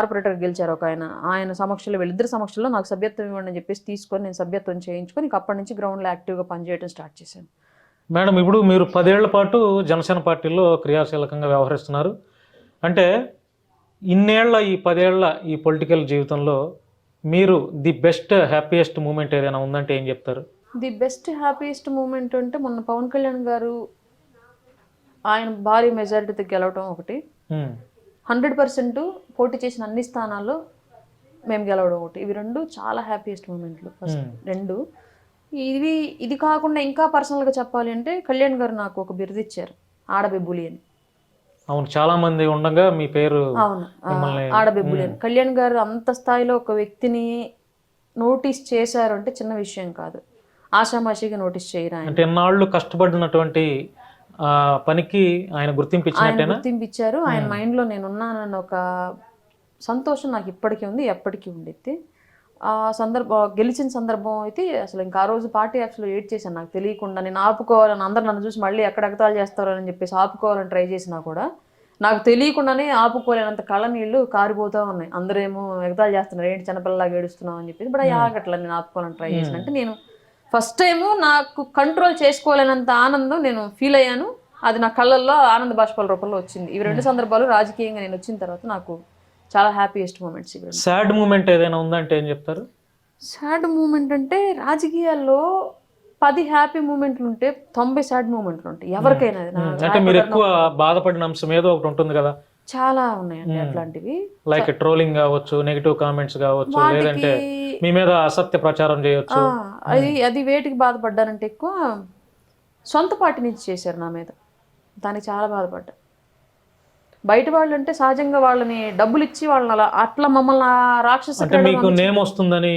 Corporator గెలిచారు ఒక ఆయన. ఆయన సమక్షంలో వీళ్ళిద్దరి సమక్షంలో నాకు సభ్యత్వం ఇవ్వండి అని చెప్పేసి తీసుకొని నేను సభ్యత్వం చేయించుకొని అప్పటి నుంచి గ్రౌండ్లో యాక్టివ్గా పనిచేయడం స్టార్ట్ చేశాను. మేడం ఇప్పుడు మీరు పదేళ్ళ పాటు జనసేన పార్టీలో క్రియాశీలకంగా వ్యవహరిస్తున్నారు. అంటే ఇన్నేళ్ళ ఈ పదేళ్ళ ఈ పొలిటికల్ జీవితంలో మీరు ది బెస్ట్ హ్యాపీయెస్ట్ మూమెంట్ ఏదైనా ఉందంటే ఏం చెప్తారు? ది బెస్ట్ హ్యాపీయెస్ట్ మూమెంట్ అంటే మొన్న పవన్ కళ్యాణ్ గారు ఆయన భారీ మెజారిటీతో గెలవటం ఒకటి. హండ్రెడ్ పర్సెంట్ పోటీ చేసిన అన్ని స్థానాల్లో మేము గెలవడం ఒకటి. ఇవి రెండు చాలా హ్యాపీయెస్ట్ మూమెంట్లు ఫస్ట్ రెండు. ఇవి ఇది కాకుండా ఇంకా పర్సనల్గా చెప్పాలి అంటే కళ్యాణ్ గారు నాకు ఒక బిరుదు ఇచ్చారు. ఆడబెబ్బులి అని అవును చాలా మంది ఉండగా మీ పేరు అవును. ఆడబెబ్బులి అని కళ్యాణ్ గారు అంత స్థాయిలో ఒక వ్యక్తిని నోటీస్ చేశారు అంటే చిన్న విషయం కాదు. ఆషామాషిగా నోటీస్ చేయరు అంటే ఎన్నాళ్ళు కష్టపడినటువంటి పనికి ఆయన గుర్తింపు ఆయన ఇచ్చినట్టేనా? గుర్తింపు ఇచ్చారు ఆయన మైండ్లో నేను ఉన్నానన్న ఒక సంతోషం నాకు ఇప్పటికీ ఉంది ఎప్పటికీ ఉండిద్ది. ఆ సందర్భం గెలిచిన సందర్భం అయితే అసలు ఇంకా ఆ రోజు పార్టీ యాప్స్లో ఏడ్ చేశాను. నాకు తెలియకుండా నేను ఆపుకోవాలని అందరు నన్ను చూసి మళ్ళీ ఎక్కడ ఎగతాలు చేస్తారో అని చెప్పేసి ఆపుకోవాలని ట్రై చేసినా కూడా నాకు తెలియకుండానే ఆపుకోలేనంత కళ్ళ నీళ్ళు కారిపోతూ ఉన్నాయి. అందరేమో ఎగతాలు చేస్తున్నారు. ఏంటి చిన్నపిల్లలాగా ఏడుస్తున్నావు? అని చెప్పేసి. బట్ అవి ఆగట్లా నేను ఆపుకోవాలని ట్రై చేసిన. అంటే నేను ఫస్ట్ టైము నాకు కంట్రోల్ చేసుకోలేనంత ఆనందం నేను ఫీల్ అయ్యాను. అది నా కళ్ళల్లో ఆనంద బాష్పాల రూపంలో వచ్చింది. ఇవి రెండు సందర్భాలు రాజకీయంగా నేను వచ్చిన తర్వాత నాకు చాలా హ్యాపీయెస్ట్ మూమెంట్స్ ఇవి సాడ్ మూమెంట్ ఏదైనా ఉందంటే ఏం చెప్తారు? సాడ్ మూమెంట్ అంటే రాజకీయాల్లో పది హ్యాపీ మూమెంట్లు ఉంటే తొంభై సాడ్ మూమెంట్లు ఉంటాయి. ఎవరికైనా అది. నా ఉమ్, అంటే మీరు ఎక్కువ బాధపడిన అంశం ఏదో ఒకటి ఉంటుంది కదా. చాలా ఉన్నాయండి అట్లాంటివి. లైక్ ట్రోలింగ్ కావచ్చు నెగిటివ్ కామెంట్స్ కావచ్చు లేదంటే మీ మీద అసత్య ప్రచారం చేయొచ్చు. అది అది వేటికి బాధపడ్డానంటే ఎక్కువ సొంత పార్టీ నుంచి చేశారు నా మీద. దానికి చాలా బాధపడ్డా. బయట వాళ్ళు అంటే సహజంగా వాళ్ళని డబ్బులు ఇచ్చి వాళ్ళని అలా అట్లా మమ్మల్ని రాక్షస మీకు నేమ్ వస్తుందని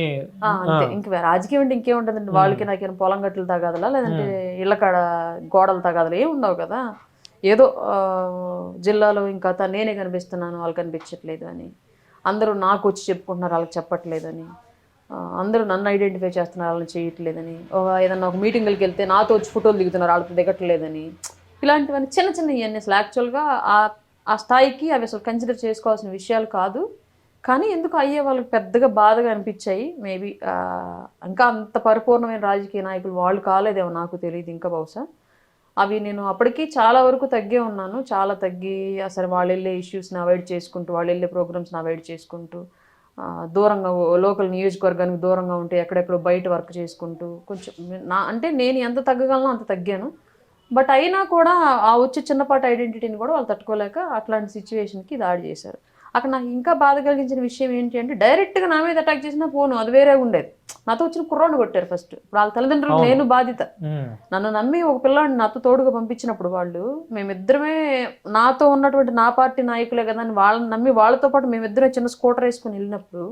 అంతే. ఇంక రాజకీయం అంటే ఇంకేముంటుందండి? వాళ్ళకి నాకేం పొలం గట్టులు తగాదలా లేదంటే ఇళ్ళ కాడ గోడలు తగాదలు ఏమి ఉండవు కదా? ఏదో జిల్లాలో ఇంకా నేనే కనిపిస్తున్నాను వాళ్ళు కనిపించట్లేదు అని. అందరూ నాకు వచ్చి చెప్పుకుంటున్నారు వాళ్ళకి చెప్పట్లేదని. అందరూ నన్ను ఐడెంటిఫై చేస్తున్నారు వాళ్ళని చేయట్లేదని. ఒక ఏదన్నా ఒక మీటింగ్కి వెళ్తే నాతో వచ్చి ఫోటోలు దిగుతున్నారు వాళ్ళతో దిగట్లేదని. ఇలాంటివన్నీ చిన్న చిన్న ఇవన్నీ అసలు యాక్చువల్గా ఆ స్థాయికి అవి అసలు కన్సిడర్ చేసుకోవాల్సిన విషయాలు కాదు. కానీ ఎందుకు అయ్యే వాళ్ళకి పెద్దగా బాధగా అనిపించాయి? మేబీ ఇంకా అంత పరిపూర్ణమైన రాజకీయ నాయకులు వాళ్ళు కాలేదేమో నాకు తెలియదు ఇంకా బహుశా. అవి నేను అప్పటికి చాలా వరకు తగ్గే ఉన్నాను. చాలా తగ్గి అసలు వాళ్ళు వెళ్ళే ఇష్యూస్ని అవాయిడ్ చేసుకుంటూ వాళ్ళు వెళ్ళే ప్రోగ్రామ్స్ని అవాయిడ్ చేసుకుంటూ దూరంగా లోకల్ నియోజకవర్గానికి దూరంగా ఉంటే ఎక్కడెక్కడో బయట వర్క్ చేసుకుంటూ కొంచెం నా అంటే నేను ఎంత తగ్గగలనో అంత తగ్గాను. బట్ అయినా కూడా ఆ వచ్చే చిన్నపాటి ఐడెంటిటీని కూడా వాళ్ళు తట్టుకోలేక అట్లాంటి సిచ్యువేషన్కి దాడి చేశారు. అక్కడ నాకు ఇంకా బాధ కలిగించిన విషయం ఏంటి అంటే డైరెక్ట్గా నా మీద అటాక్ చేసినా పోను అది వేరే ఉండేది. నాతో వచ్చిన కుర్రాన్ని కొట్టారు ఫస్ట్ ఇప్పుడు వాళ్ళ తల్లిదండ్రులు నేను బాధిత. నన్ను నమ్మి ఒక పిల్లాడిని నాతో తోడుగా పంపించినప్పుడు వాళ్ళు మేమిద్దరమే నాతో ఉన్నటువంటి నా పార్టీ నాయకులే కదా అని వాళ్ళని నమ్మి వాళ్ళతో పాటు మేమిద్దరం చిన్న స్కూటర్ వేసుకుని వెళ్ళినప్పుడు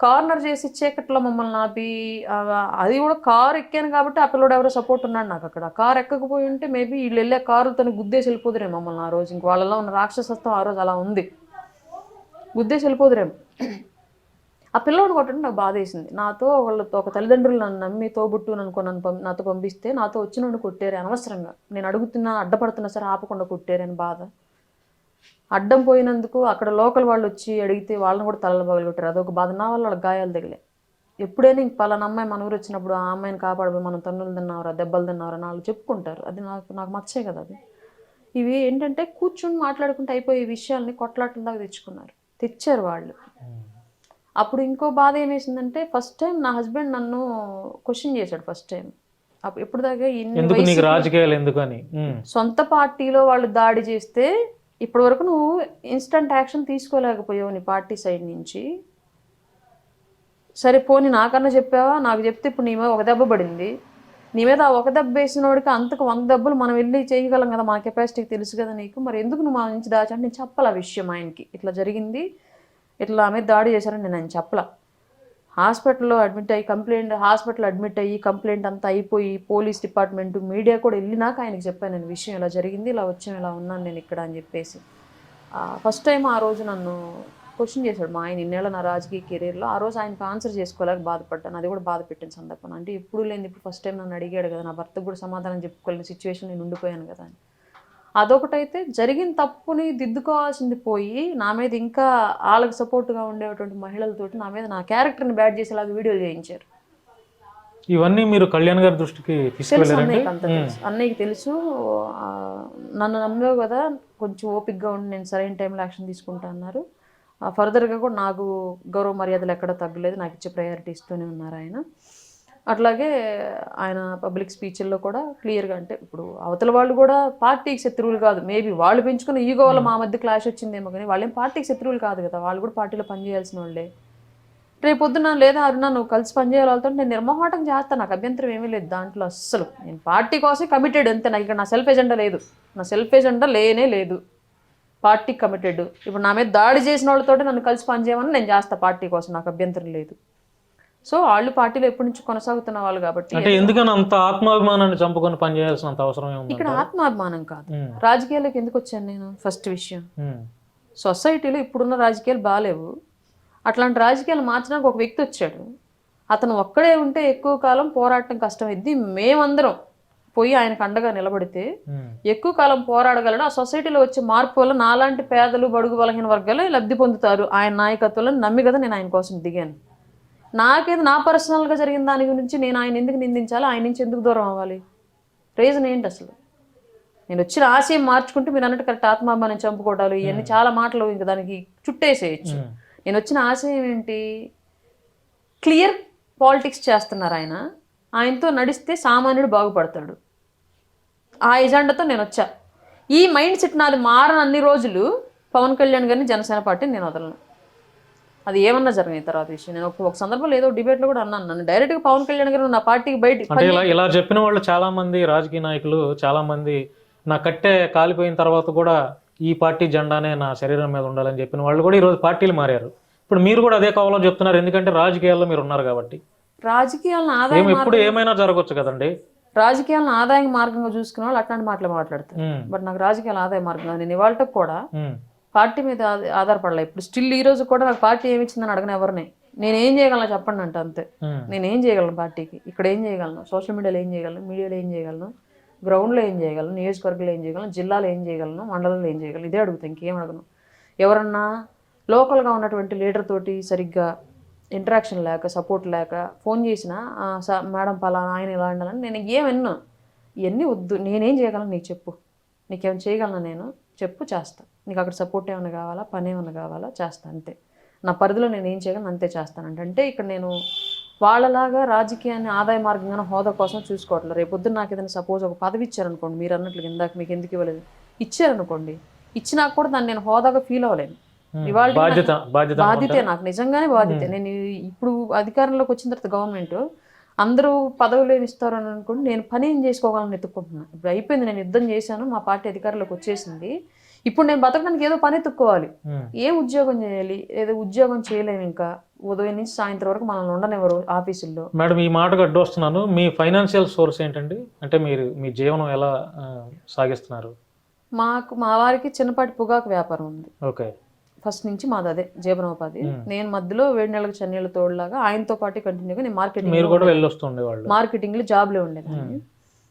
కార్నర్ చేసి చీకట్లో మమ్మల్ని ఆపి అది కూడా కారు ఎక్కాను కాబట్టి ఆ పిల్లడు ఎవరో సపోర్ట్ ఉన్నాడు నాకు అక్కడ. కారు ఎక్కకపోయి ఉంటే మేబీ వీళ్ళు వెళ్ళే కారులతో గుద్దేసి వెళ్ళిపోదురే మమ్మల్ని ఆ రోజు. ఇంక వాళ్ళలో ఉన్న రాక్షసత్వం ఆ రోజు అలా ఉంది. గుద్దేసి వెళ్ళిపోదురేమో. ఆ పిల్లవాడు కొట్టడం నాకు బాధ వేసింది. నాతో వాళ్ళతో ఒక తల్లిదండ్రులు నన్ను నమ్మి తోబుట్టు అనుకో నన్ను నాతో పంపిస్తే నాతో వచ్చిన కొట్టారు అనవసరంగా. నేను అడుగుతున్నా అడ్డపడుతున్నా సరే ఆపకుండా కొట్టారని బాధ. అడ్డం పోయినందుకు అక్కడ లోకల్ వాళ్ళు వచ్చి అడిగితే వాళ్ళని కూడా తలలు పగలగొట్టారు అదొక బాధ. నా వల్ల వాళ్ళకి గాయాలు తగిలే ఎప్పుడైనా ఇంక పలానా అమ్మాయి మన ఊరు వచ్చినప్పుడు ఆ అమ్మాయిని కాపాడబోయి మనం తన్నులు తిన్నావరా దెబ్బలు తిన్నావరా వాళ్ళు చెప్పుకుంటారు. అది నాకు నాకు మచ్చే కదా అది. ఇవి ఏంటంటే కూర్చుని మాట్లాడుకుంటే అయిపోయే విషయాల్ని కొట్లాటల దాకా తెచ్చుకున్నారు. తెచ్చారు వాళ్ళు. అప్పుడు ఇంకో బాధ ఏమేసిందంటే ఫస్ట్ టైం నా హస్బెండ్ నన్ను క్వశ్చన్ చేశాడు ఫస్ట్ టైం అప్పుడు ఎప్పుడు దాకా ఇన్ని ఎందుకు నీకు వయసు- రాజకీయాలు ఎందుకు అని ఉమ్, సొంత పార్టీలో వాళ్ళు దాడి చేస్తే ఇప్పటి వరకు నువ్వు ఇన్స్టంట్ యాక్షన్ తీసుకోలేకపోయావు నీ పార్టీ సైడ్ నుంచి. సరే పోనీ నాకన్నా చెప్పావా? నాకు చెప్తే ఇప్పుడు నీ ఒక దెబ్బ పడింది. నీ మీద ఒక దెబ్బ వేసినోడికి అంతకు వంద దెబ్బలు మనం వెళ్ళి చేయగలం కదా? మన కెపాసిటీకి తెలుసు కదా నీకు. మరి ఎందుకు నువ్వు మా నుంచి దాచంటే నేను చెప్పాల ఆ విషయం ఆయనకి. ఇట్లా జరిగింది. ఇట్లా ఆమె దాడి చేశారని నేను ఆయన చెప్పలా. హాస్పిటల్లో అడ్మిట్ అయ్యి కంప్లైంట్ హాస్పిటల్ అడ్మిట్ అయ్యి కంప్లైంట్ అంతా అయిపోయి పోలీస్ డిపార్ట్మెంట్ మీడియా కూడా వెళ్ళినాక ఆయనకి చెప్పాను నేను విషయం ఇలా జరిగింది ఇలా వచ్చాను ఇలా ఉన్నాను నేను ఇక్కడ అని చెప్పేసి. ఫస్ట్ టైం ఆ రోజు నన్ను క్వశ్చన్ చేశాడు మా ఆయన ఇన్నేళ్ళ నా రాజకీయ కెరీర్లో ఆ రోజు ఆయనకు ఆన్సర్ చేసుకోలేక బాధపడ్డాను. అది కూడా బాధ పెట్టిన సందర్భం. అంటే ఎప్పుడు లేని ఇప్పుడు ఫస్ట్ టైం నన్ను అడిగాడు కదా నా భర్తకు కూడా సమాధానం చెప్పుకోలేని సిచ్యువేషన్ నేను ఉండిపోయాను కదా అని. అదొకటైతే జరిగిన తప్పుని దిద్దుకోవాల్సింది పోయి నా మీద ఇంకా వాళ్ళకి సపోర్ట్గా ఉండేటువంటి మహిళలతోటి నా మీద నా క్యారెక్టర్ని బ్యాడ్ చేసేలాగా వీడియో చేయించారు. ఇవన్నీ మీరు కళ్యాణ్ గారి దృష్టికి తెలుసు అన్నయ్యకి అంత తెలుసు. అన్నయ్యకి తెలుసు నన్ను నమ్మావు కదా కొంచెం ఓపిక్గా ఉండి నేను సరైన టైంలో యాక్షన్ తీసుకుంటా అన్నారు. ఫర్దర్గా కూడా నాకు గౌరవ మర్యాదలు ఎక్కడ తగ్గలేదు. నాకు ఇచ్చే ప్రయారిటీ ఇస్తూనే ఉన్నారు ఆయన. అట్లాగే ఆయన పబ్లిక్ స్పీచ్ల్లో కూడా క్లియర్గా అంటే ఇప్పుడు అవతల వాళ్ళు కూడా పార్టీకి శత్రువులు కాదు. మేబీ వాళ్ళు పెంచుకున్న ఈగో వల్ల మా మధ్య క్లాష్ వచ్చిందేమో కానీ వాళ్ళేం పార్టీకి శత్రువులు కాదు కదా. వాళ్ళు కూడా పార్టీలో పనిచేయాల్సిన వాళ్ళే. రేపు పొద్దున లేదా అరుణ నువ్వు కలిసి పనిచేయాలి వాళ్ళతో నేను నిర్మోహమాటం చేస్తాను నాకు అభ్యంతరం ఏమీ లేదు దాంట్లో అస్సలు. నేను పార్టీ కోసం కమిటెడ్ అంతే. నాకు ఇక్కడ నా సెల్ఫ్ ఎజెండా లేదు. నా సెల్ఫ్ ఎజెండా లేనే లేదు. పార్టీకి కమిటెడ్ ఇప్పుడు నా మీద దాడి చేసిన వాళ్ళతో నన్ను కలిసి పనిచేయమని నేను చేస్తా పార్టీ కోసం. నాకు అభ్యంతరం లేదు. సో వాళ్ళు పార్టీలో ఎప్పటి నుంచి కొనసాగుతున్న వాళ్ళు కాబట్టి అంటే ఎందుకని అంత ఆత్మాభిమానాన్ని చంపుకొని పనిచేయాల్సినంత అవసరం ఇక్కడ ఆత్మాభిమానం కాదు. ఉమ్, రాజకీయాల్లోకి ఎందుకు వచ్చాను నేను? ఫస్ట్ విషయం. సొసైటీలో ఇప్పుడున్న రాజకీయాలు బాగాలేవు. అట్లాంటి రాజకీయాలు మార్చడానికి ఒక వ్యక్తి వచ్చాడు. అతను ఒక్కడే ఉంటే ఎక్కువ కాలం పోరాటం కష్టమైద్ది. మేమందరం. పోయి ఆయనకు అండగా నిలబడితే ఎక్కువ కాలం పోరాడగలడు. ఆ సొసైటీలో వచ్చే మార్పు వల్ల నాలాంటి పేదలు బడుగు బలహీన వర్గాలు లబ్ధి పొందుతారు. ఆయన నాయకత్వంలో నమ్మి కదా నేను ఆయన కోసం దిగాను. నాకేది నా పర్సనల్గా జరిగిన దాని గురించి నేను ఆయన ఎందుకు నిందించాలి? ఆయన నుంచి ఎందుకు దూరం అవ్వాలి? రీజన్ ఏంటి అసలు? నేను వచ్చిన ఆశయం మార్చుకుంటే మీరు అన్నట్టు కరెక్ట్ ఆత్మాభిమానం చంపుకోవడాలు ఇవన్నీ చాలా మాటలు ఇంకా దానికి చుట్టేసేయచ్చు. నేను వచ్చిన ఆశయం ఏంటి? క్లియర్ పాలిటిక్స్ చేస్తున్నారు ఆయన. ఆయనతో నడిస్తే సామాన్యుడు బాగుపడతాడు. ఆ ఎజెండాతో నేను వచ్చా ఈ మైండ్ సెట్ నాది మారని అన్ని రోజులు పవన్ కళ్యాణ్ గారిని జనసేన పార్టీని నేను వదలను. అది ఏమన్నా జరిగిన తర్వాత విషయం. నేను ఒక- సందర్భంలో ఏదో డిబేట్లో కూడా అన్నాను. నన్ను డైరెక్ట్గా పవన్ కళ్యాణ్ గారు నా పార్టీకి బయట ఇలా చెప్పిన వాళ్ళు చాలా మంది రాజకీయ నాయకులు చాలా మంది నా కట్టె కాలిపోయిన తర్వాత కూడా ఈ పార్టీ జెండానే నా శరీరం మీద ఉండాలని చెప్పిన వాళ్ళు కూడా ఈరోజు పార్టీలు మారారు. ఇప్పుడు మీరు కూడా అదే కావాలో చెప్తున్నారు. ఎందుకంటే రాజకీయాల్లో మీరు ఉన్నారు కాబట్టి. రాజకీయాలను ఆదాయ ఎప్పుడు ఏమైనా జరగవచ్చు కదండి. రాజకీయాలను ఆదాయ మార్గంగా చూసుకునే వాళ్ళు అట్లాంటి మాటలు మాట్లాడతారు. బట్ నాకు రాజకీయాల ఆదాయ మార్గం కాదు. నేను ఇవాళ కూడా పార్టీ మీద ఆధ- ఆధారపడలే. ఇప్పుడు స్టిల్ ఈ రోజు కూడా నాకు పార్టీ ఏమి ఇచ్చిందని అడగను ఎవరిని. నేను ఏం చేయగలను చెప్పండి అంటే అంతే. నేను ఏం చేయగలను పార్టీకి? ఇక్కడ ఏం చేయగలను? సోషల్ మీడియాలో ఏం చేయగలను? మీడియాలో ఏం చేయగలను? గ్రౌండ్లో ఏం చేయగలను? నియోజకవర్గంలో ఏం చేయగలను? జిల్లాలో ఏం చేయగలను? మండలంలో ఏం చేయగలను? ఇదే అడుగుతాను ఇంకేం అడగను. ఎవరన్నా లోకల్గా ఉన్నటువంటి లీడర్ తోటి సరిగ్గా ఇంటరాక్షన్ లేక సపోర్ట్ లేక ఫోన్ చేసినా మేడం పలానా ఆయన ఇలా ఉండాలని నేను ఏమన్నా ఇవన్నీ వద్దు. నేనేం చేయగలను? నీకు చెప్పు. నీకేమైనా చేయగలను నేను? చెప్పు చేస్తా. నీకు అక్కడ సపోర్ట్ ఏమైనా కావాలా? పని ఏమైనా కావాలా? చేస్తా అంతే. నా పరిధిలో నేను ఏం చేయగలను? అంతే చేస్తానంటే అంటే ఇక్కడ నేను వాళ్ళలాగా రాజకీయాన్ని ఆదాయ మార్గంగా హోదా కోసం చూసుకోవట్లేదు. రేపు పొద్దున్న నాకు ఏదైనా సపోజ్ ఒక పదవి ఇచ్చారనుకోండి మీరు అన్నట్లు ఇందాక మీకు ఎందుకు ఇవ్వలేదు? ఇచ్చారనుకోండి. ఇచ్చినా కూడా దాన్ని నేను హోదాగా ఫీల్ అవ్వలేను. బాధ్యత బాధ్యత నాకు నిజంగానే బాధ్యత. నేను ఇప్పుడు అధికారంలోకి వచ్చిన తర్వాత గవర్నమెంట్ అందరూ పదవులు ఏమి ఇస్తారు అని అనుకుంటే నేను పని ఏం చేసుకోగలను ఎత్తుక్కుంటున్నాను ఇప్పుడు అయిపోయింది నేను యుద్ధం చేశాను మా పార్టీ అధికారంలోకి వచ్చేసింది. ఇప్పుడు నేను బతకడానికి ఏదో పని ఎత్తుక్కోవాలి. ఏం ఉద్యోగం చేయాలి? ఏదో ఉద్యోగం చేయలేము ఇంకా. ఉదయం నుంచి సాయంత్రం వరకు మనల్ని ఉండనివ్వరు ఆఫీసుల్లో. మేడం ఈ మాటకు అడ్డు వస్తున్నాను మీ ఫైనాన్షియల్ సోర్స్ ఏంటండి? అంటే మీరు మీ జీవనం ఎలా సాగిస్తున్నారు? మాకు మా వారికి చిన్నపాటి పొగాకు వ్యాపారం ఉంది. ఓకే. ఫస్ట్ నుంచి మాది అదే జీవనోపాధి. నేను మధ్యలో వేడి నెలలకు చన్నీళ్ళ తోడులాగా ఆయనతో పాటు కంటిన్యూగా నేను మార్కెటింగ్ మీరు కూడా వెళ్ళొస్తుండే వాళ్ళు? మార్కెటింగ్లో జాబ్లో ఉండేదాన్ని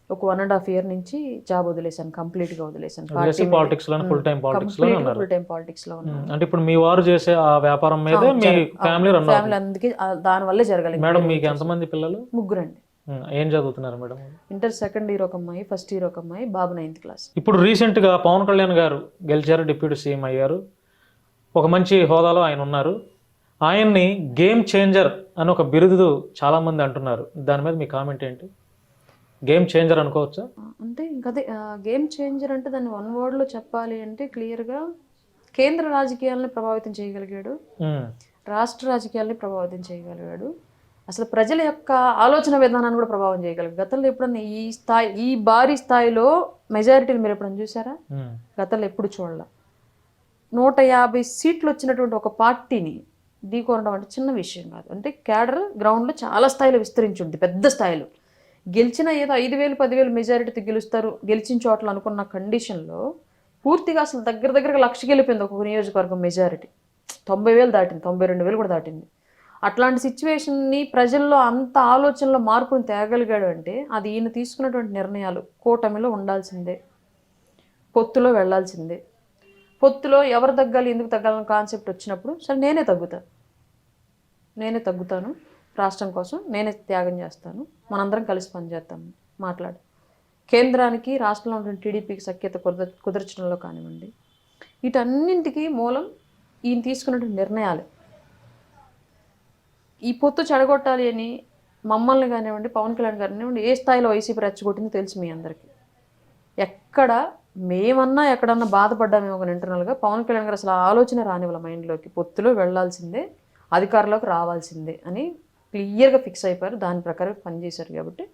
ఒక వన్ అండ్ హాఫ్ ఇయర్ నుంచి జాబ్ వదిలేశాను కంప్లీట్గా వదిలేశాను వదిలేసి పాలిటిక్స్లో ఫుల్ టైం పాలిటిక్స్లో ఉన్నారు. ఫుల్ టైం పాలిటిక్స్లో అంటే ఇప్పుడు మీ వారు చేసే ఆ వ్యాపారం మీదే మీ ఫ్యామిలీ రన్ ఫ్యామిలీ అందుకే దాని వల్లే జరగలేదు. మేడం మీకు ఎంతమంది పిల్లలు? ముగ్గురండి. ఉమ్, ఏం చదువుతున్నారు మేడం? ఇంటర్ సెకండ్ ఇయర్ ఒక అమ్మాయి ఫస్ట్ ఇయర్ ఒక అమ్మాయి బాబు నైన్త్ క్లాస్ ఇప్పుడు రీసెంట్గా పవన్ కళ్యాణ్ గారు గెలిచారు డిప్యూటీ సీఎం అయ్యారు. ఒక మంచి హోదాలో ఆయన ఉన్నారు. ఆయన్ని గేమ్ చేంజర్ అని ఒక బిరుదు చాలా మంది అంటున్నారు. దాని మీద మీ కామెంట్ ఏంటి? గేమ్ చేంజర్ అనుకోవచ్చా? అంటే ఇంకదే గేమ్ చేంజర్ అంటే దాన్ని వన్ వర్డ్లో చెప్పాలి అంటే క్లియర్గా కేంద్ర రాజకీయాలను ప్రభావితం చేయగలిగాడు. రాష్ట్ర రాజకీయాల్ని ప్రభావితం చేయగలిగాడు. అసలు ప్రజల యొక్క ఆలోచన విధానాన్ని కూడా ప్రభావం చేయగలిగాడు. గతంలో ఎప్పుడన్నా ఈ స్థాయి ఈ భారీ స్థాయిలో మెజారిటీని మీరు ఎప్పుడన్నా చూసారా? గతంలో ఎప్పుడు చూడాల? నూట యాభై సీట్లు వచ్చినటువంటి ఒక పార్టీని ఢీకొనడం అంటే చిన్న విషయం కాదు. అంటే క్యాడర్ గ్రౌండ్లో చాలా స్థాయిలో విస్తరించి ఉంది పెద్ద స్థాయిలో. గెలిచిన ఏదో ఐదు వేలు పదివేలు మెజారిటీతో గెలుస్తారు గెలిచిన చోట్ల అనుకున్న కండిషన్లో పూర్తిగా అసలు దగ్గర దగ్గర లక్షకి వెళ్ళిపోయింది ఒక నియోజకవర్గం మెజారిటీ. తొంభై వేలు దాటింది తొంభై రెండు వేలు కూడా దాటింది. అట్లాంటి సిచ్యువేషన్ని ప్రజల్లో అంత ఆలోచనలో మార్పును తేగలిగాడు అంటే అది ఈయన తీసుకున్నటువంటి నిర్ణయాలు కూటమిలో ఉండాల్సిందే పొత్తులో వెళ్ళాల్సిందే పొత్తులో ఎవరు తగ్గాలి ఎందుకు తగ్గాలని కాన్సెప్ట్ వచ్చినప్పుడు సరే నేనే తగ్గుతా. నేనే తగ్గుతాను రాష్ట్రం కోసం నేనే త్యాగం చేస్తాను మనందరం కలిసి పనిచేస్తాము మాట్లాడు. కేంద్రానికి రాష్ట్రంలో ఉన్న టీడీపీకి సఖ్యత కుదర కుదర్చడంలో కానివ్వండి వీటన్నింటికి మూలం ఈయన తీసుకున్నటువంటి నిర్ణయాలు. ఈ పొత్తు చెడగొట్టాలి అని మమ్మల్ని కానివ్వండి పవన్ కళ్యాణ్ కానివ్వండి ఏ స్థాయిలో వైసీపీ రెచ్చగొట్టిందో తెలుసు మీ అందరికీ. ఎక్కడ మేమన్నా ఎక్కడన్నా బాధపడ్డామేమో ఒక ఇంటర్నల్గా పవన్ కళ్యాణ్ గారు అసలు ఆలోచన రాని వాళ్ళ మైండ్లోకి పొత్తులో వెళ్ళాల్సిందే అధికారంలోకి రావాల్సిందే అని క్లియర్గా ఫిక్స్ అయిపోయారు. దాని ప్రకారం పనిచేశారు కాబట్టి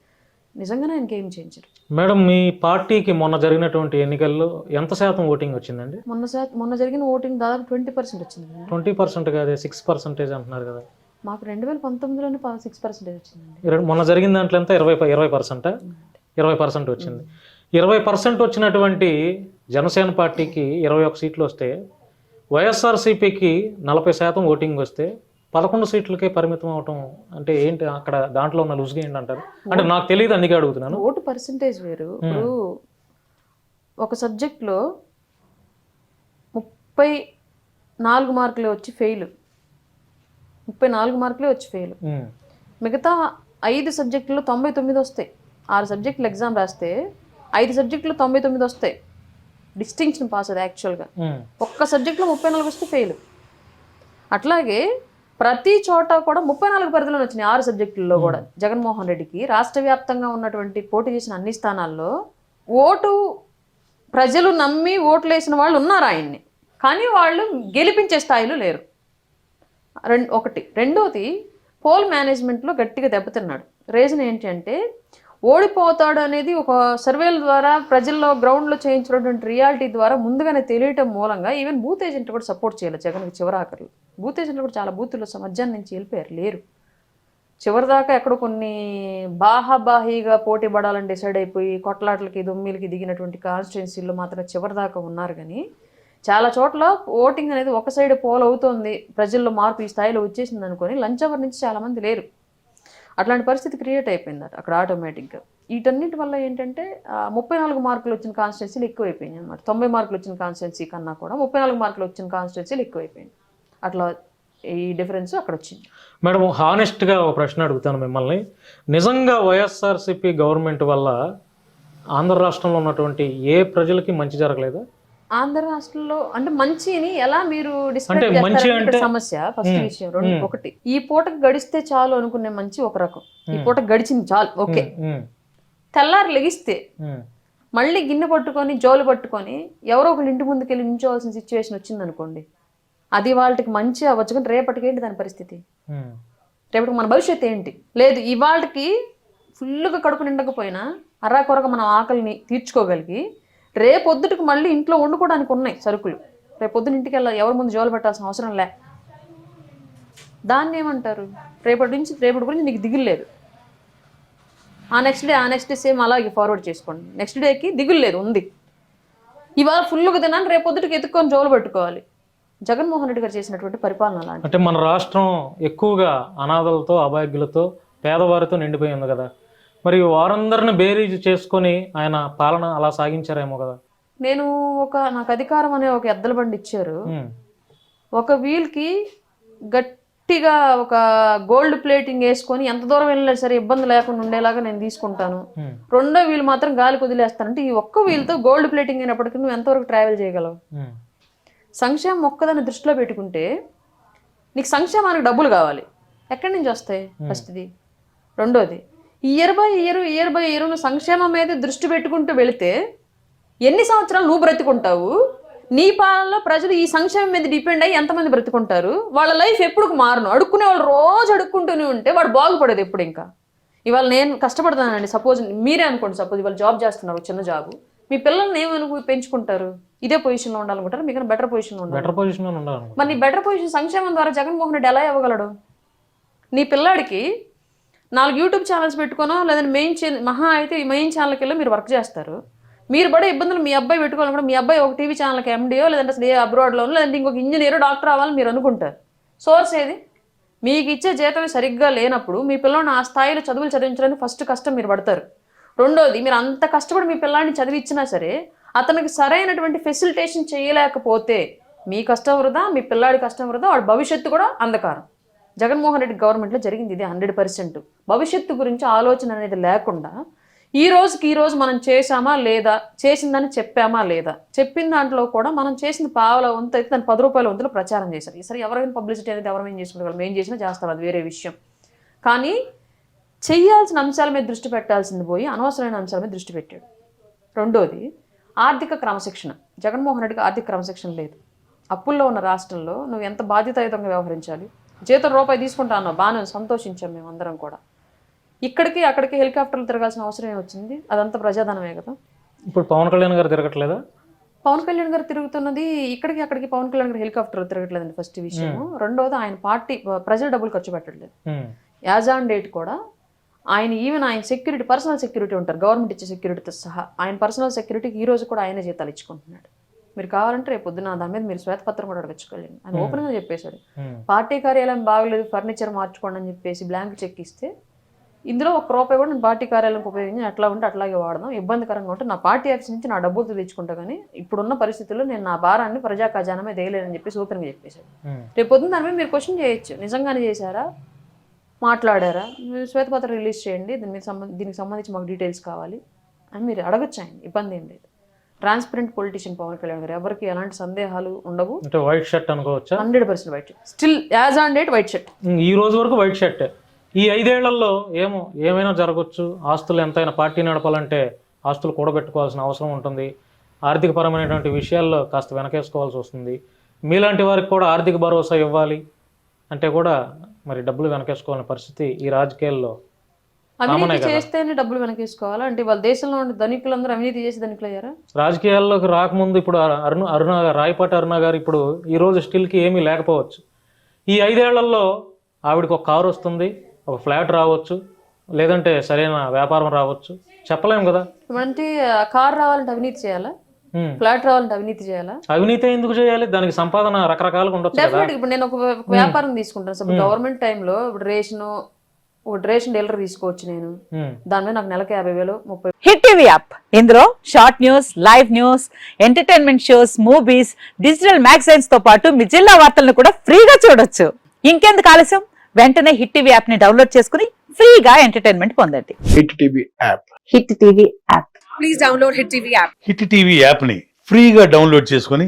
నిజంగానే ఆయనకి ఏం చేయించారు. మేడం మీ పార్టీకి మొన్న జరిగినటువంటి ఎన్నికల్లో ఎంత శాతం ఓటింగ్ వచ్చిందండి? మొన్న సా- మొన్న జరిగిన ఓటింగ్ దాదాపు ట్వంటీ పర్సెంట్ వచ్చింది ట్వంటీ పర్సెంట్ కాదే సిక్స్ పర్సెంటేజ్ అంటున్నారు కదా. మాకు రెండు వేల పంతొమ్మిదిలోనే సిక్స్ పర్సెంటేజ్ వచ్చిందండి. ఇర- మొన్న జరిగిన దాంట్లో ఎంత? ఇరవై ఇరవై పర్సెంట్ ఇరవై పర్సెంట్ వచ్చింది. ఇరవై పర్సెంట్ వచ్చినటువంటి జనసేన పార్టీకి ఇరవై ఒక సీట్లు వస్తే వైఎస్ఆర్సీపీకి నలభై శాతం ఓటింగ్ వస్తే పదకొండు సీట్లకే పరిమితం అవటం అంటే ఏంటి అక్కడ దాంట్లో ఉన్న లుజ్గా ఏంటి అంటారు? అంటే నాకు తెలియదు అందుకే అడుగుతున్నాను. ఓటు పర్సంటేజ్ వేరు. ఇప్పుడు ఒక సబ్జెక్ట్లో ముప్పై నాలుగు మార్కులే వచ్చి ఫెయిల్. ముప్పై నాలుగు మార్కులే వచ్చి ఫెయిల్. మిగతా ఐదు సబ్జెక్టులో తొంభై తొమ్మిది వస్తాయి. ఆరు సబ్జెక్టులు ఎగ్జామ్ రాస్తే ఐదు సబ్జెక్టులు తొంభై తొమ్మిది వస్తాయి. డిస్టింక్షన్ పాస్ అది యాక్చువల్గా ఉమ్, ఒక్క సబ్జెక్ట్లో ముప్పై నాలుగు వస్తే ఫెయిల్ అట్లాగే ప్రతి చోట కూడా ముప్పై నాలుగు పరిధిలో వచ్చినాయి ఆరు సబ్జెక్టుల్లో కూడా. జగన్మోహన్ రెడ్డికి రాష్ట్ర వ్యాప్తంగా ఉన్నటువంటి పోటీ చేసిన అన్ని స్థానాల్లో ఓటు ప్రజలు నమ్మి ఓట్లు వేసిన వాళ్ళు ఉన్నారు ఆయన్ని. కానీ వాళ్ళు గెలిపించే స్థాయిలో లేరు. రెండు ఒకటి. రెండోది పోల్ మేనేజ్మెంట్లో గట్టిగా దెబ్బతిన్నాడు. రీజన్ ఏంటి అంటే ఓడిపోతాడు అనేది ఒక సర్వేల ద్వారా ప్రజల్లో గ్రౌండ్లో చేయించినటువంటి రియాలిటీ ద్వారా ముందుగానే తెలియటం మూలంగా ఈవెన్ బూత్ ఏజెంట్లు కూడా సపోర్ట్ చేయాలి జగన్కి చివరాకర్లు బూత్ ఏజెంట్లు కూడా చాలా బూతుల్లో మధ్యాహ్నం నుంచి వెళ్ళిపోయారు లేరు. చివరిదాకా ఎక్కడో కొన్ని బాహాబాహీగా పోటీ పడాలని డిసైడ్ అయిపోయి కొట్లాటలకి దొమ్మిలకి దిగినటువంటి కాన్స్టిట్యున్సీల్లో మాత్రం చివరిదాకా ఉన్నారు కానీ చాలా చోట్ల ఓటింగ్ అనేది ఒక సైడ్ పోల్ అవుతోంది. ప్రజల్లో మార్పు ఈ స్థాయిలో వచ్చేసింది అనుకొని లంచ్ అవర్ నుంచి చాలామంది లేరు. అట్లాంటి పరిస్థితి క్రియేట్ అయిపోయింది అక్కడ ఆటోమేటిక్గా. వీటన్నిటి వల్ల ఏంటంటే ముప్పై నాలుగు మార్కులు వచ్చిన కాన్స్టిట్యున్సీలు ఎక్కువైపోయినాయి అనమాట తొంభై మార్కులు వచ్చిన కాన్స్టిట్యున్సీ కన్నా కూడా ముప్పై నాలుగు మార్కులు వచ్చిన కాన్స్టిట్యున్సీలు ఎక్కువైపోయింది అట్లా ఈ డిఫరెన్స్ అక్కడ వచ్చింది. మేడం హానెస్ట్గా ఒక ప్రశ్న అడుగుతాను మిమ్మల్ని. నిజంగా వైఎస్ఆర్సీపీ గవర్నమెంట్ వల్ల ఆంధ్ర రాష్ట్రంలో ఉన్నటువంటి ఏ ప్రజలకి మంచి జరగలేదా? ఆంధ్ర రాష్ట్రంలో అంటే మంచిని ఎలా మీరు డిస్క్రైబ్ సమస్య ఫస్ట్. విషయం రెండు. ఒకటి. ఈ పూటకు గడిస్తే చాలు అనుకునే మంచి ఒక రకం. ఈ పూట గడిచింది చాలు ఓకే. తెల్లారి లెగిస్తే మళ్ళీ గిన్నె పట్టుకొని జోలు పట్టుకొని ఎవరో ఒకళ్ళు ఇంటి ముందుకు వెళ్ళి నించోవాల్సిన సిచ్యువేషన్ వచ్చింది అనుకోండి అది వాళ్ళకి మంచి అవ్వచ్చు. కానీ రేపటికి ఏంటి దాని పరిస్థితి? రేపటికి మన భవిష్యత్తు ఏంటి? లేదు ఇవాళకి ఫుల్గా కడుపు నిండకపోయినా అరాకొరగా మనం ఆకలిని తీర్చుకోగలిగి రేపొద్దుటికి మళ్ళీ ఇంట్లో వండుకోవడానికి ఉన్నాయి సరుకులు. రేపొద్దున ఇంటికి వెళ్ళాలి ఎవరి ముందు జోలు పెట్టాల్సిన అవసరం లే. దాన్ని ఏమంటారు? రేపటి నుంచి రేపటి గురించి నీకు దిగులు లేదు. ఆ నెక్స్ట్ డే ఆ నెక్స్ట్ డే సేమ్ అలాగే ఫార్వర్డ్ చేసుకోండి. నెక్స్ట్ డేకి దిగులు లేదు ఉంది. ఇవాళ ఫుల్గా తినాను రేపొద్దుటికి ఎత్తుక్కొని జోలు పెట్టుకోవాలి. జగన్మోహన్ రెడ్డి గారు చేసినటువంటి పరిపాలన అంటే మన రాష్ట్రం ఎక్కువగా అనాథలతో అభాగ్యులతో పేదవారితో నిండిపోయింది కదా. మరి వారందరిని బేరీజ్ చేసుకొని ఆయన పాలన అలా సాగించారేమో కదా. నేను ఒక నాకు అధికారం అనే ఒక ఎద్దల బండి ఇచ్చారు. ఒక వీల్కి గట్టిగా ఒక గోల్డ్ ప్లేటింగ్ వేసుకొని ఎంత దూరం వెళ్ళినా సరే ఇబ్బంది లేకుండా ఉండేలాగా నేను తీసుకుంటాను. రెండో వీల్ మాత్రం గాలికి వదిలేస్తానంటే ఈ ఒక్క వీల్తో గోల్డ్ ప్లేటింగ్ అయినప్పటికీ నువ్వు ఎంతవరకు ట్రావెల్ చేయగలవు? సంక్షేమం ఒక్కదాన్ని దృష్టిలో పెట్టుకుంటే నీకు సంక్షేమానికి డబ్బులు కావాలి. ఎక్కడి నుంచి వస్తాయి ఫస్ట్ది? రెండోది year by year year by year నువ్వు సంక్షేమం మీద దృష్టి పెట్టుకుంటూ వెళితే ఎన్ని సంవత్సరాలు నువ్వు బ్రతుకుంటావు? నీ పాలనలో ప్రజలు ఈ సంక్షేమం మీద డిపెండ్ అయ్యి ఎంతమంది బ్రతుకుంటారు? వాళ్ళ లైఫ్ ఎప్పుడు మారును? అడుక్కునే వాళ్ళు రోజు అడుక్కుంటూనే ఉంటే వాడు బాగుపడేది ఎప్పుడు ఇంకా. ఇవాళ నేను కష్టపడతానండి. సపోజ్ మీరే అనుకోండి సపోజ్ ఇవాళ జాబ్ చేస్తున్నారు చిన్న జాబ్. మీ పిల్లల్ని ఏమనుకు పెంచుకుంటారు? ఇదే పొజిషన్లో ఉండాలనుకుంటారు? మీకు బెటర్ పొజిషన్లో ఉండాలి. బెటర్ ఉండాలనుకో మరి నీ బెటర్ పొజిషన్ సంక్షేమం ద్వారా జగన్మోహన్ రెడ్డి ఎలా ఇవ్వగలడు? నీ పిల్లాడికి నాలుగు యూట్యూబ్ ఛానల్స్ పెట్టుకోనో లేదంటే మెయిన్ ఛానల్ మహా అయితే ఈ మెయిన్ ఛానల్కి వెళ్ళి మీరు వర్క్ చేస్తారు. మీరు పడే ఇబ్బందులు మీ అబ్బాయి పెట్టుకోవాలనుకుంటే మీ అబ్బాయి ఒక టీవీ ఛానల్కి ఎండియో లేదంటే అసలు ఏ అబ్రాడ్లోనో లేదంటే ఇంకొక ఇంజనీర్ డాక్టర్ అవ్వాలని మీరు అనుకుంటారు. సోర్స్ ఏది? మీకు ఇచ్చే జీతమే సరిగ్గా లేనప్పుడు మీ పిల్లల్ని ఆ స్థాయిలో చదువులు చదివించడానికి ఫస్ట్ కష్టం మీరు పడతారు. రెండోది మీరు అంత కష్టపడి మీ పిల్లాడిని చదివించినా సరే అతనికి సరైనటువంటి ఫెసిలిటేషన్ చేయలేకపోతే మీ కష్టం వృధా మీ పిల్లాడి కష్టం వృధా వాడి భవిష్యత్తు కూడా అంధకారం. జగన్మోహన్ రెడ్డి గవర్నమెంట్లో జరిగింది ఇది హండ్రెడ్ పర్సెంట్. భవిష్యత్తు గురించి ఆలోచన అనేది లేకుండా ఈ రోజుకి ఈ రోజు మనం చేశామా లేదా చేసిందని చెప్పామా లేదా చెప్పిన దాంట్లో కూడా మనం చేసిన పావుల వంతు అయితే దాని పది రూపాయల వంతులు ప్రచారం చేశారు. సరే ఎవరైనా పబ్లిసిటీ అనేది ఎవరైనా చేసుకుంటారు? మేము చేసినా చేస్తాం అది వేరే విషయం. కానీ చేయాల్సిన అంశాల మీద దృష్టి పెట్టాల్సింది పోయి అనవసరమైన అంశాల మీద దృష్టి పెట్టాడు. రెండోది ఆర్థిక క్రమశిక్షణ. జగన్మోహన్ రెడ్డికి ఆర్థిక క్రమశిక్షణ లేదు. అప్పుల్లో ఉన్న రాష్ట్రంలో నువ్వు ఎంత బాధ్యతాయుతంగా వ్యవహరించాలి? జీతం రూపాయి తీసుకుంటా అన్నావు. బాగానే సంతోషించాం మేము అందరం కూడా. ఇక్కడికి అక్కడికి హెలికాప్టర్లు తిరగాల్సిన అవసరం ఏమొచ్చింది అదంతా ప్రజాధనమే కదా. ఇప్పుడు పవన్ కళ్యాణ్ గారు తిరగట్లేదా? పవన్ కళ్యాణ్ గారు తిరుగుతున్నది ఇక్కడికి అక్కడికి పవన్ కళ్యాణ్ గారు హెలికాప్టర్ తిరగట్లేదండి ఫస్ట్ విషయం రెండోది ఆయన పార్టీ ప్రజలు డబ్బులు ఖర్చు పెట్టట్లేదు. యాజ్ ఆన్ డేట్ కూడా ఆయన ఈవెన్ ఆయన సెక్యూరిటీ పర్సనల్ సెక్యూరిటీ ఉంటారు. గవర్నమెంట్ ఇచ్చే సెక్యూరిటీతో సహా ఆయన పర్సనల్ సెక్యూరిటీకి ఈ రోజు కూడా ఆయనే జీతాలు ఇచ్చుకుంటున్నాడు. మీరు కావాలంటే రేపు పొద్దున దాని మీద మీరు శ్వేతపత్రం కూడా అడగచ్చుకోలేండి ఆయన ఓపెన్గా చెప్పేశాడు. పార్టీ కార్యాలయం బాగలేదు ఫర్నిచర్ మార్చుకోండి అని చెప్పేసి బ్లాంక్ చెక్ ఇస్తే ఇందులో ఒక రూపాయి కూడా నేను పార్టీ కార్యాలయంకి ఉపయోగించి ఎట్లా ఉంటే అట్లాగే వాడదాం. ఇబ్బందికరంగా ఉంటే నా పార్టీ ఆఫీస్ నుంచి నా డబ్బులతో తెచ్చుకుంటా కానీ ఇప్పుడున్న పరిస్థితుల్లో నేను నా భారాన్ని ప్రజా ఖజానా మీద వేయలేనని చెప్పేసి ఓపెన్గా చెప్పేశాడు. రేపు పొద్దున్న దాని మీద మీరు క్వశ్చన్ చేయొచ్చు. నిజంగానే చేశారా? మాట్లాడారా? మీరు శ్వేతపత్రం రిలీజ్ చేయండి. దీని మీద సంబంధ దీనికి సంబంధించి మాకు డీటెయిల్స్ కావాలి అని మీరు అడగచ్చు ఆయన. ఇబ్బంది ఏం లేదు. ట్రాన్స్పరెంట్ పొలిటీషియన్ పవన్ కళ్యాణ్ గారు. ఎవరికి ఎలాంటి సందేహాలు ఉండవు. అంటే వైట్ షర్ట్ అనుకోవచ్చా? Hundred percent white shirt. Still as on date white shirt. ఈ రోజు వరకు వైట్ షర్ట్. ఈ ఐదేళ్ళలో ఏమో ఏమైనా జరగచ్చు? ఆస్తులు ఎంతైనా పార్టీ నడపాలంటే ఆస్తులు కూడబెట్టుకోవాల్సిన అవసరం ఉంటుంది. ఆర్థికపరమైనటువంటి విషయాల్లో కాస్త వెనకేసుకోవాల్సి వస్తుంది. మీలాంటి వారికి కూడా ఆర్థిక భరోసా ఇవ్వాలి. అంటే కూడా మరి డబ్బులు వెనకేసుకోవాలని పరిస్థితి ఈ రాజకీయాల్లో అవినీతి చేస్తేనే డబ్బులు వెనకేసుకోవాలా? అంటే వాళ్ళ దేశంలో ఉండే ధనికులందరూ అవినీతి చేసి ధనికులు అయ్యారా రాజకీయాల్లోకి రాకముందు ఇప్పుడు అరుణ అరుణ రాయపాటి అరుణ గారు ఇప్పుడు ఈ రోజు స్టిల్కి ఏమీ లేకపోవచ్చు. ఈ ఐదేళ్ళలో ఆవిడకి ఒక కారు వస్తుంది ఒక ఫ్లాట్ రావచ్చు లేదంటే సరైన వ్యాపారం రావచ్చు. చెప్పలేం కదా. అంటే కార్ రావాలంటే అవినీతి చేయాలా. ఫ్లాట్ రావాలంటే అవినీతి చేయాలా? అవినీతి ఎందుకు చేయాలి? దానికి సంపాదన రకరకాలుగా ఉండొచ్చు ఇప్పుడు నేను ఒక వ్యాపారం తీసుకుంటాను. గవర్నమెంట్ టైంలో ఇప్పుడు రేషన్ ఒక రేషన్ డీలర్ తీసుకోవచ్చు నేను. దాని మీద నాకు నెలకి యాభై వేలు ముప్పై హిట్ టీవీ యాప్. ఇందులో short news live news entertainment shows movies digital మ్యాగజైన్స్తో పాటు మీ జిల్లా వార్తలను కూడా ఫ్రీగా చూడొచ్చు. ఇంకెందుకు ఆలస్యం? వెంటనే హిట్ టీవీ యాప్ని డౌన్లోడ్ చేసుకుని ఫ్రీగా ఎంటర్టైన్మెంట్ పొందండి. Hit TV app. Hit TV app. Hit TV యాప్ని ఫ్రీగా డౌన్లోడ్ చేసుకొని